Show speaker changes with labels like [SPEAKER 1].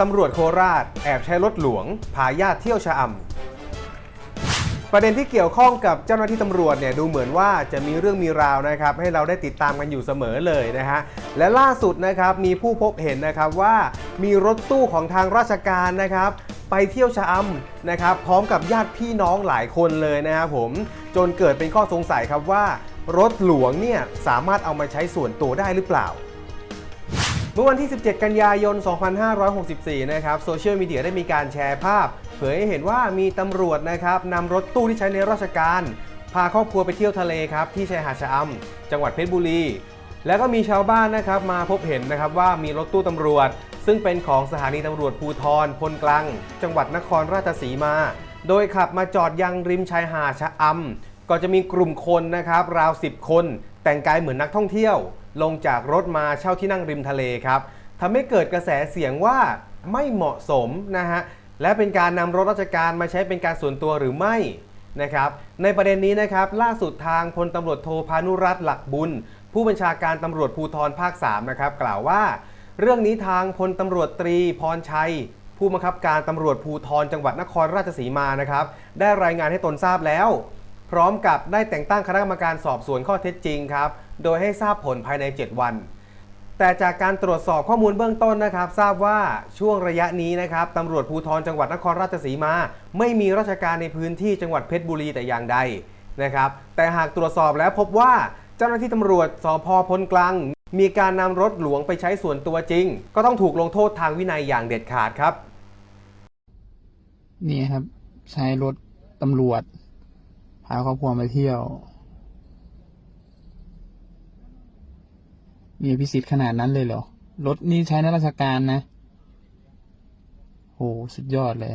[SPEAKER 1] ตำรวจโคราช แอบใช้รถหลวง พาญาติเที่ยวชะอำประเด็นที่เกี่ยวข้องกับเจ้าหน้าที่ตำรวจเนี่ยดูเหมือนว่าจะมีเรื่องมีราวนะครับ ให้เราได้ติดตามกันอยู่เสมอเลยนะฮะและล่าสุดนะครับมีผู้พบเห็นนะครับว่ามีรถตู้ของทางราชการนะครับไปเที่ยวชะอำนะครับ พร้อมกับญาติพี่น้องหลายคนเลยนะครับผมจนเกิดเป็นข้อสงสัยครับว่า รถหลวงเนี่ยสามารถเอามาใช้ส่วนตัวได้หรือเปล่า มื่อวันที่ 17 กันยายน 2564 นะครับโซเชียลมีเดียได้มีการแชร์ภาพ เผยให้เห็นว่ามีตำรวจนะครับนำรถตู้ที่ใช้ในราชการ พาครอบครัวไปเที่ยวทะเลครับที่ชายหาดชะอำจังหวัดเพชรบุรี แล้วก็มีชาวบ้านนะครับมาพบเห็นนะครับว่ามีรถตู้ตำรวจ ซึ่งเป็นของสถานีตำรวจภูทรพลกลัง จังหวัดนครราชสีมา โดยขับมาจอดยังริมชายหาดชะอำ ก็จะมีกลุ่มคนนะครับราว 10 คน แต่งกายเหมือนนักท่องเที่ยว ลงจากรถมาเช่าที่นั่งริมทะเลครับทำให้เกิดกระแสเสียงว่าไม่เหมาะสมนะฮะและเป็นการนำรถราชการมาใช้เป็นการส่วนตัวหรือไม่นะครับในประเด็นนี้นะครับล่าสุดทางพลตำรวจโทพานุรัตน์หลักบุญ ผู้บัญชาการตำรวจภูธรภาค3นะครับกล่าวว่า เรื่องนี้ทางพลตำรวจตรีพรชัย ผู้บังคับการตำรวจภูธรจังหวัดนครราชสีมานะครับได้รายงานให้ตนทราบแล้ว พร้อมกับได้แต่งตั้งคณะกรรมการสอบสวนข้อเท็จจริงครับ โดยให้ทราบผลภายใน 7 วัน แต่จากการตรวจสอบข้อมูลเบื้องต้นนะครับ ทราบว่าช่วงระยะนี้นะครับตำรวจภูธรจังหวัดนครราชสีมา ไม่มีราชการในพื้นที่จังหวัดเพชรบุรีแต่อย่างใดนะครับแต่หากตรวจสอบแล้วพบว่าเจ้าหน้าที่ตำรวจสพพลกลังมีการนำรถหลวงไปใช้ส่วนตัวจริง ก็ต้องถูกลงโทษทางวินัยอย่างเด็ดขาดครับ
[SPEAKER 2] นี่ครับ ใช้รถตำรวจ พาครอบครัวมาเที่ยว มีพิสิทธิ์ขนาดนั้นเลยเหรอ รถนี่ใช้ในราชการนะ โห สุดยอดเลย